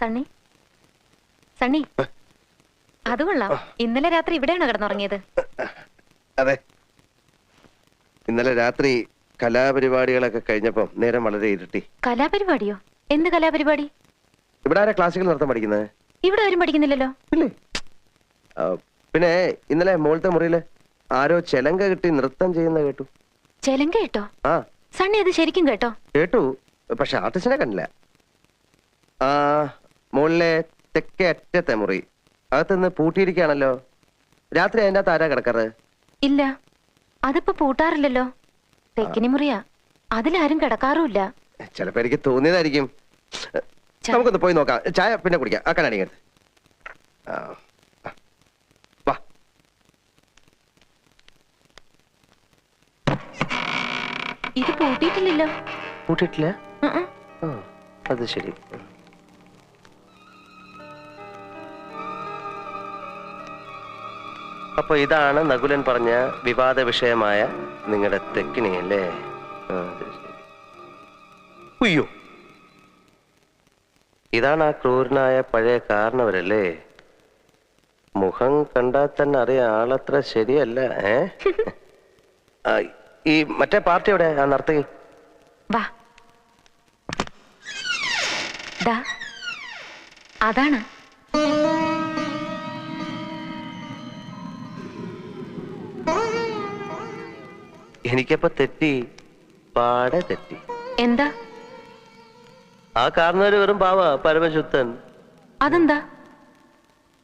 സണ്ണി? സണ്ണി? അത് കൊള്ളാം. ഇന്നലെ രാത്രി ഇവിടെയാണോ കിടന്നുറങ്ങിയത്? അതെ. ഇന്നലെ രാത്രി കലാപരിപാടികളൊക്കെ കഴിഞ്ഞപ്പം നേരം വളരെ ഇരുട്ടി. കലാപരിപാടിയോ? എന്ത് കലാപരിപാടി? ഇവിടെ ആരാ ക്ലാസിക്കൽ നൃത്തം പഠിക്കുന്നത്? ഇവിടെ ആരും പഠിക്കുന്നില്ലല്ലോ. പിന്നെ ഇന്നലെ മോളത്തെ മുറിയിൽ ആരോ ചെലങ്ക കിട്ടി നൃത്തം ചെയ്യുന്ന കേട്ടു. ചെലങ്ക കേട്ടോ? ആ. സണ്ണി അത് ശരിക്കും കേട്ടോ? കേട്ടു. പക്ഷെ ആർട്ടിസ്റ്റിനെ കണ്ടില്ല. ആ മുകളിലെ തെക്കേ അറ്റത്തെ മുറി അകത്തുനിന്ന് പൂട്ടിയിരിക്കുകയാണല്ലോ. രാത്രി അതിന്റെ അകത്ത് ആരാ കിടക്കാറ്? ഇല്ല. അതിപ്പോ പൂട്ടാറില്ലല്ലോ. തെക്കിനി മുറിയാ. അതിലാരും കിടക്കാറുമില്ല. ചിലപ്പോ എനിക്ക് തോന്നിയതായിരിക്കും. നമുക്കൊന്ന് പോയി നോക്കാം. ചായ പിന്നെ കുടിക്കാം. ആ കണ്ണാടി. ആ. ഇത് പൂട്ടിയിട്ടില്ലല്ലോ. പൂട്ടിയിട്ടില്ല. അത് ശരി. അപ്പൊ ഇതാണ് നകുലൻ പറഞ്ഞ വിവാദ വിഷയമായ നിങ്ങളുടെ തെക്കിനി അല്ലേ? ഉയ്യോ. ഇതാണ് ആ ക്രൂരനായ പഴയ കാരണവരല്ലേ? മുഖം കണ്ടാൽ തന്നെ അറിയാം ആളത്ര ശരിയല്ല ഏ? ആ, ഈ മറ്റേ പാർട്ടി എവിടെ? ആ നർത്തകി വാ. ദാ. അതാണ്. എനിക്കപ്പോ തെറ്റി. പാടെ തെറ്റി. എന്താ? ആ കാരണവര് വെറും പാവ പരമശുദ്ധൻ. അതെന്താ?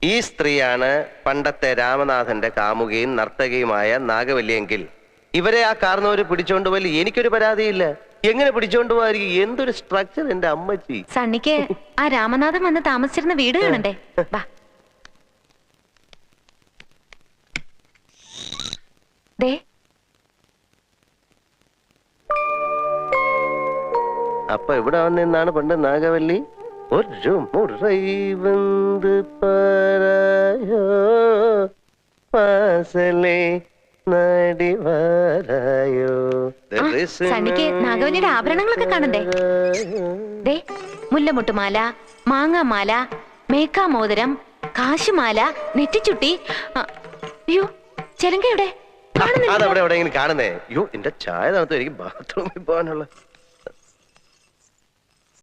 ഈ സ്ത്രീയാണ് പണ്ടത്തെ രാമനാഥന്റെ കാമുകയും നർത്തകിയുമായ നാഗവല്ലിയെങ്കിൽ ഇവരെ ആ കാർന്നവർ പിടിച്ചോണ്ട് പോയി എനിക്കൊരു പരാതിയില്ല. എങ്ങനെ പിടിച്ചോണ്ട് പോവായിരിക്കും? എന്തൊരു സ്ട്രക്ചർ എന്റെ അമ്മച്ചി. സണ്ണിക്ക് ആ രാമനാഥൻ വന്ന് താമസിച്ചിരുന്ന വീട് കാണണ്ടേ? വാ. ദേ. അപ്പൊ ഇവിടെ വന്നെന്നാണ് പണ്ട് നാഗവല്ലി? ഒരു മുറൈ വന്ന് പാരായോ? പാസലേ. സണ്ണിക്ക് നാഗവല്ലിയുടെ ആഭരണങ്ങളൊക്കെ കാണണ്ടേ? ദേ മുല്ലമുട്ടുമാല മാങ്ങാമാല മേക്കാമോതിരം കാശുമാല നെറ്റിച്ചുട്ടി ചെലങ്കയുടെ അയ്യോ ചെലങ്ക എവിടെ കാണുന്നില്ല അതവിടെ എവിടെയെങ്കിലും കാണുന്നേ? അയ്യോ എന്റെ ചായ തണുത്തു എനിക്ക് ബാത്റൂമിൽ പോകാനുള്ള